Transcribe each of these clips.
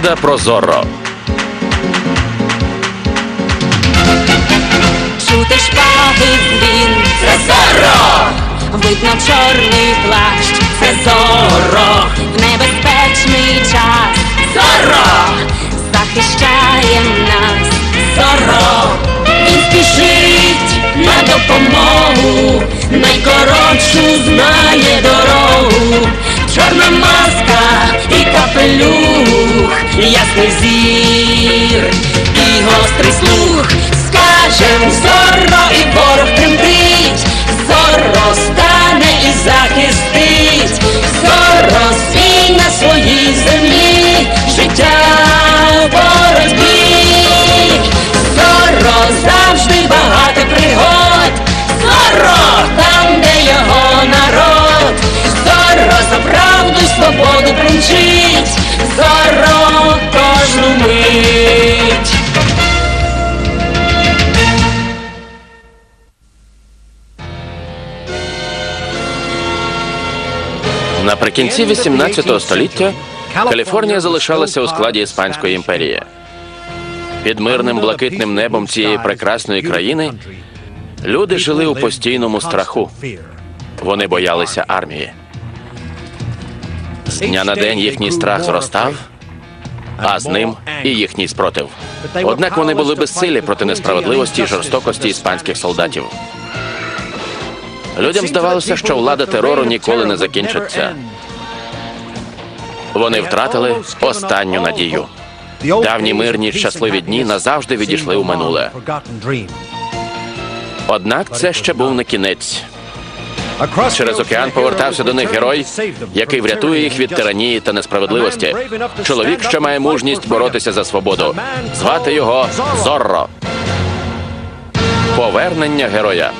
Легенда про Зорро. Чути шпаги дзвін, це зоро, видно чорний плащ, це зоро, в небезпечний час, зоро, захищає нас, зоро, він спішить на допомогу, найкоротшу знає дорогу, чорна маска і капелюх, ясний зір і гострий слух, скажем зорро і ворог тремтить, зорро стане і захистить, зорро свій на своїй землі, життя боротьбі, зорро завжди багато пригод, зорро там, де його народ, зорро за правду й свободу примчить, Наприкінці 18 століття Каліфорнія залишалася у складі Іспанської імперії. Під мирним блакитним небом цієї прекрасної країни люди жили у постійному страху. Вони боялися армії. З дня на день їхній страх зростав, а з ним і їхній спротив. Однак вони були безсилі проти несправедливості і жорстокості іспанських солдатів. Людям здавалося, що влада терору ніколи не закінчиться. Вони втратили останню надію. Давні мирні щасливі дні назавжди відійшли у минуле. Однак це ще був не кінець. Через океан повертався до них герой, який врятує їх від тиранії та несправедливості. Чоловік, що має мужність боротися за свободу. Звати його Зорро. Повернення героя.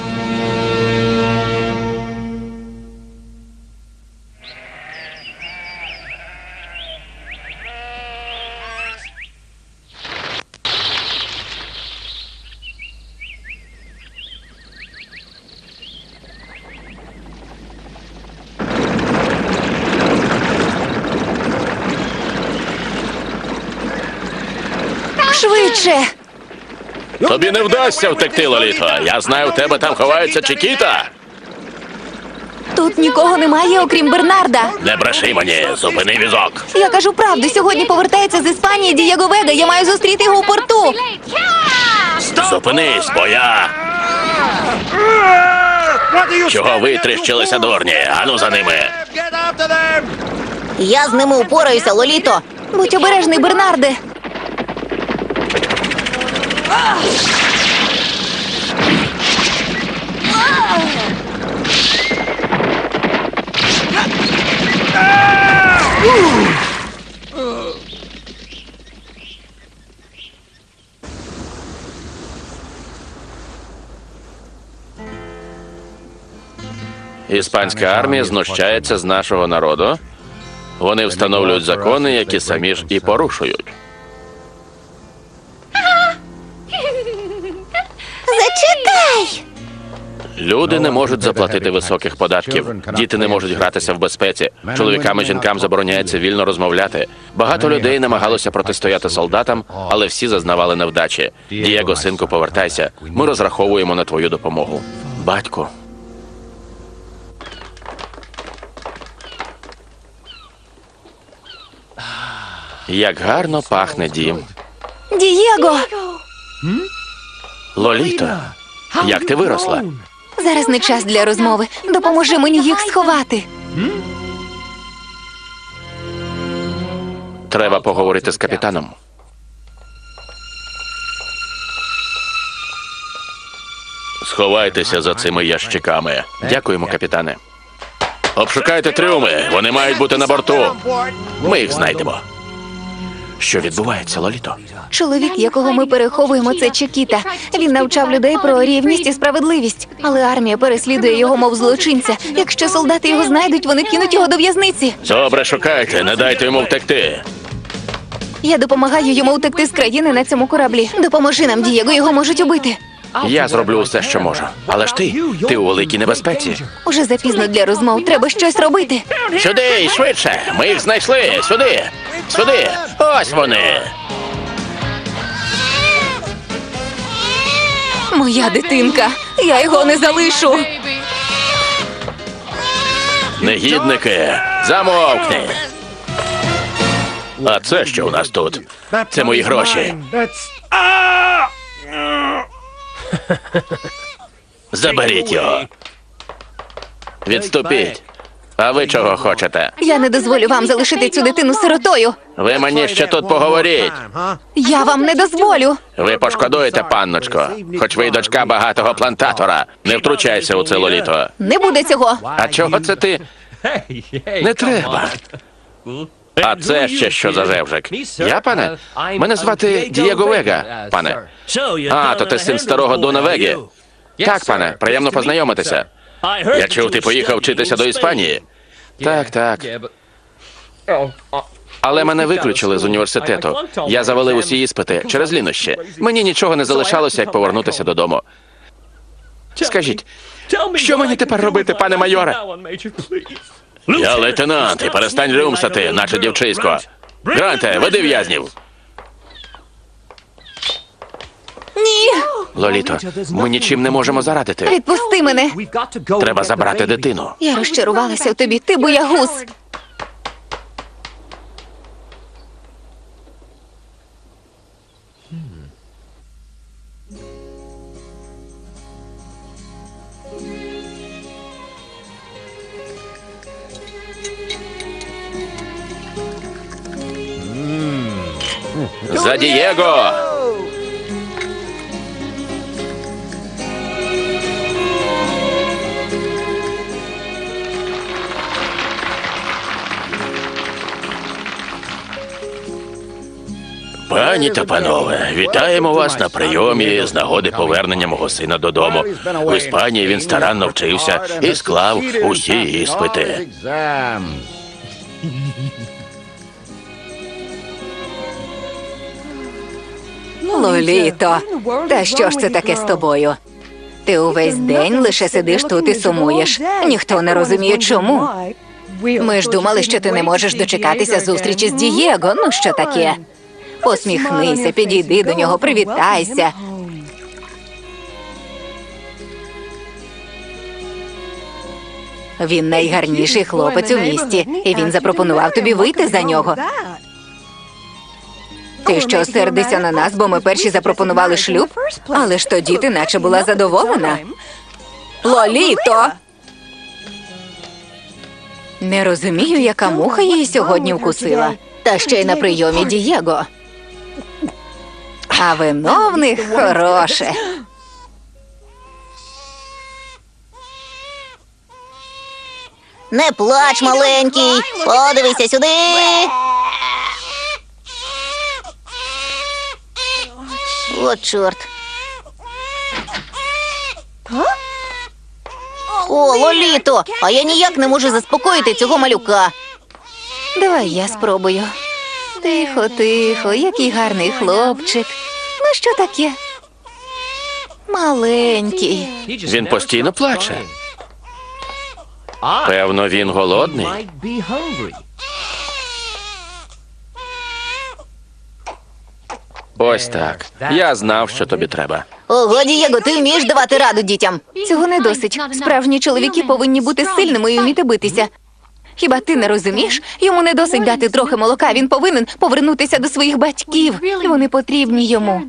Швидше! Тобі не вдасться втекти, Лоліто. Я знаю, в тебе там ховається Чекіта. Тут нікого немає, окрім Бернарда. Не бреши мені, зупини візок. Я кажу правду. Сьогодні повертається з Іспанії Дієго Вега. Я маю зустріти його у порту. Зупинись, бо я. Чого ви тріщилися, дурні? Ану за ними. Я з ними упораюся, Лоліто. Будь обережний, Бернарде. Іспанська армія знущається з нашого народу. Вони встановлюють закони, які самі ж і порушують. Зачекай! Люди не можуть заплатити високих податків. Діти не можуть гратися в безпеці. Чоловікам і жінкам забороняється вільно розмовляти. Багато людей намагалося протистояти солдатам, але всі зазнавали невдачі. Дієго, синку, повертайся. Ми розраховуємо на твою допомогу. Батьку. Як гарно пахне дім. Дієго! Лоліто, як ти виросла? Зараз не час для розмови. Допоможи мені їх сховати. Треба поговорити з капітаном. Сховайтеся за цими ящиками. Дякуємо, капітане. Обшукайте трюми. Вони мають бути на борту. Ми їх знайдемо. Що відбувається, Лоліто? Чоловік, якого ми переховуємо, це Чекіта. Він навчав людей про рівність і справедливість. Але армія переслідує його, мов злочинця. Якщо солдати його знайдуть, вони кинуть його до в'язниці. Добре, шукайте, не дайте йому втекти. Я допомагаю йому утекти з країни на цьому кораблі. Допоможи нам, Дієго, його можуть убити. Я зроблю все, що можу. Але ж ти, ти у великій небезпеці. Уже запізно для розмов. Треба щось робити. Сюди, швидше. Ми їх знайшли. Сюди. Сюди. Ось вони. Моя дитинка. Я його не залишу. Негідники, замовкни. А це що у нас тут? Це мої гроші. Заберіть його. Відступіть. А ви чого хочете? Я не дозволю вам залишити цю дитину сиротою. Ви мені ще тут поговоріть. Я вам не дозволю. Ви пошкодуєте, панночко. Хоч ви й дочка багатого плантатора. Не втручайся у це лоліто. Не буде цього. А чого це ти? Не треба. А це ще що за жевжик? Я, пане? Мене звати Дієго Вега, пане. А, то ти син старого Дона Веги. Так, пане, приємно познайомитися. Я чув, ти поїхав вчитися до Іспанії. Так, так. Але мене виключили з університету. Я завалив усі іспити через лінощі. Мені нічого не залишалося, як повернутися додому. Скажіть, що мені тепер робити, пане майоре? Я лейтенант, і перестань рюмсати, наче дівчисько. Гранте, веди в'язнів. Ні. Лоліто, ми нічим не можемо зарадити. Відпусти мене. Треба забрати дитину. Я розчарувалася в тобі. Ти боягуз. За Дієго! Пані та панове, вітаємо вас на прийомі з нагоди повернення мого сина додому. В Іспанії він старанно вчився і склав усі іспити. Лоліто, та що ж це таке з тобою? Ти увесь день лише сидиш тут і сумуєш. Ніхто не розуміє, чому. Ми ж думали, що ти не можеш дочекатися зустрічі з Дієго. Ну що таке? Посміхнися, підійди до нього, привітайся. Він найгарніший хлопець у місті, і він запропонував тобі вийти за нього. Ти що сердишся на нас, бо ми перші запропонували шлюб? Але ж тоді ти наче була задоволена. Лоліто! Не розумію, яка муха її сьогодні вкусила. Та ще й на прийомі Дієго. А вино в них хороше. Не плач, маленький. Подивися сюди. О, чорт. О, Лоліто, а я ніяк не можу заспокоїти цього малюка. Давай я спробую. Тихо, тихо, який гарний хлопчик. Ну що таке? Маленький. Він постійно плаче. Певно, він голодний. Ось так. Я знав, що тобі треба. Ого, Дієго, ти вмієш давати раду дітям. Цього не досить. Справжні чоловіки повинні бути сильними і вміти битися. Хіба ти не розумієш? Йому не досить дати трохи молока. Він повинен повернутися до своїх батьків. І вони потрібні йому.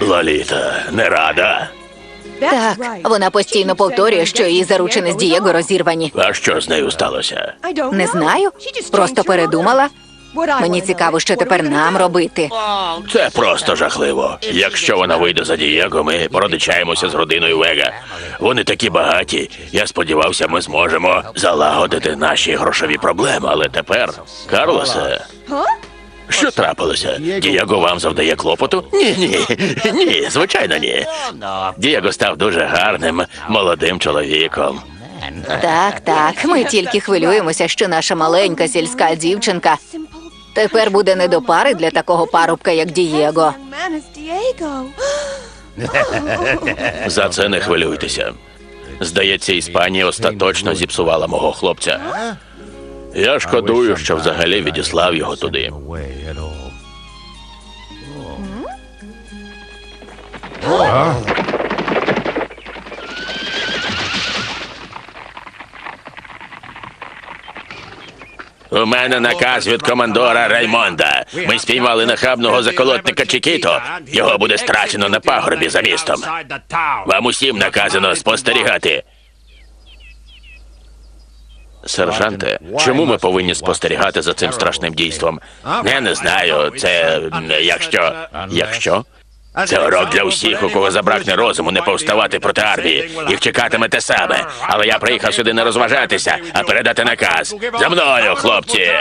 Лоліта, не рада. Так, вона постійно повторює, що її заручини з Дієго розірвані. А що з нею сталося? Не знаю. Просто передумала. Мені цікаво, що тепер нам робити. Це просто жахливо. Якщо вона вийде за Дієго, ми породичаємося з родиною Вега. Вони такі багаті. Я сподівався, ми зможемо залагодити наші грошові проблеми. Але тепер, Карлосе, що трапилося? Дієго вам завдає клопоту? Ні, ні, ні, звичайно, ні. Дієго став дуже гарним молодим чоловіком. Так, так. Ми тільки хвилюємося, що наша маленька сільська дівчинка тепер буде не до пари для такого парубка, як Дієго. За це не хвилюйтеся. Здається, Іспанія остаточно зіпсувала мого хлопця. Я шкодую, що взагалі відіслав його туди. У мене наказ від командора Раймонда. Ми спіймали нахабного заколотника Чікіто. Його буде страчено на пагорбі за містом. Вам усім наказано спостерігати. Сержанте, чому ми повинні спостерігати за цим страшним дійством? Я не знаю. Це якщо. Якщо? Це урок для усіх, у кого забракне розуму, не повставати проти армії. Їх чекатиме те саме. Але я приїхав сюди не розважатися, а передати наказ. За мною, хлопці!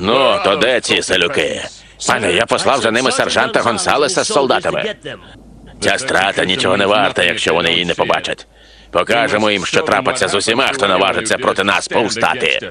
Ну, то де ці селюки? Пане, я послав за ними сержанта Гонсалеса з солдатами. Ця страта нічого не варта, якщо вони її не побачать. Покажемо їм, що трапиться з усіма, хто наважиться проти нас повстати.